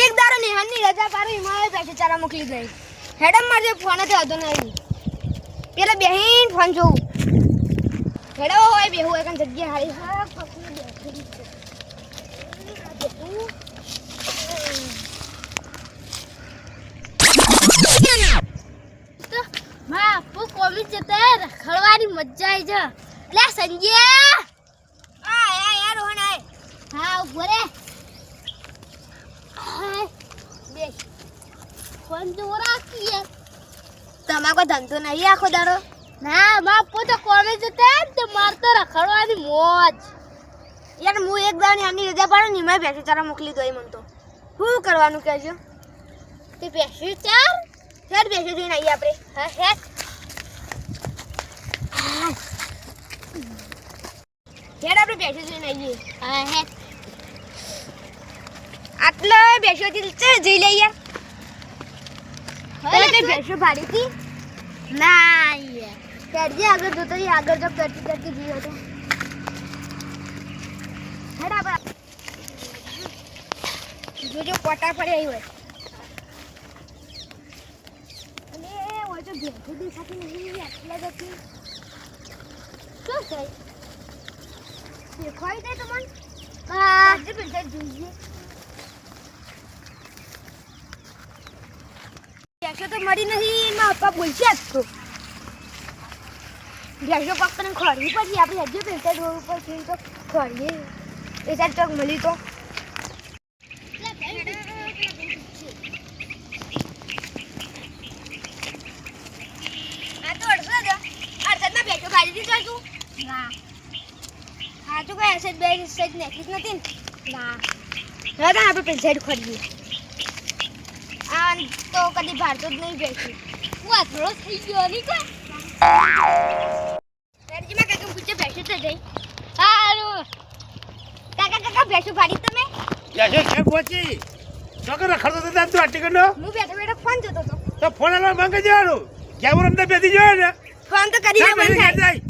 એક દાડો નિહાળની રજા પાડો હિમાલય બેસે ચારા મોકલી દઈ હેડમ મારે ફોન હતો હતો નહીં. પેલા બેહીન ફોન જોઉં. હેડો હોય, બેહું એક જગ્યા હારી. બેઠી. માં, આપુ કોમી જતે રખડવાની મજા આવી છે લે, સંજય આ આ યાર રોહન આય હા ઊભો રે હાય, બેસ ફોન તો રાખીએ. તમારે કોઈ ધંધો નહીં આખો દાડો? ના માં આપુ તો કોમી જતે તો માર તો રખડવાની મોજ. યાર હું એક દાડો આની રજા પાડું ને એમાં બેસે ચારા મોકલી દો મને તો. શું કરવાનું કહેજો? તે બેસી ચાર? હેડ બેસી જોઈને આવીએ આપણે. હા હે હેડ આપણે બેસે જોઈને આવીએ. હા હે આટલો છે જઈ લઈએ પેલા ભાડી હતી ના કરજે આગળ જોતો આગળ જો, કરતી કરતી ગયો તો આપણે જોજો પોટા પડે અહીં હોય. અને હોય તો ભેગું દેખાતી નહીં આટલા જતી શું થાય? દેખાય થાય તમને? જોઈએ ભેંસો તો મળી નહીં એમાં પપ્પા બોલશે જ તો. ભેંસો પપ્પાને ખોરવી પછી આપણે હજુ પેલા રોડ ઉપર છે તો ખોરીએ એ સાઈડ ચોક મળી તો. ભેંસો ખાલી દીધો તું. ના. હા તો કઈ હશે બે સાઈડ જ નથી ને. ના. હવે આપણે પેલી સાઈડ ખોરીએ આ તો કદી ભારતો જ નહીં બેસી. હું થોડો થઈ ગયો ની કોઈ મેં કાકા પૂછે ભેંસો તો જઈ. સારું કાકા કાકા ભેંસો ભાડી તમે. યશે છે પહોંચી ચોકર રખડતો તો તું આટી કરનો હું બેઠો બેઠો ફોન જોતો હતો. તો ફોન આલો માંગે જવાનું કેમેરો અંદર બેસી જોયો ને? ફોન તો કરી બંધ થાય.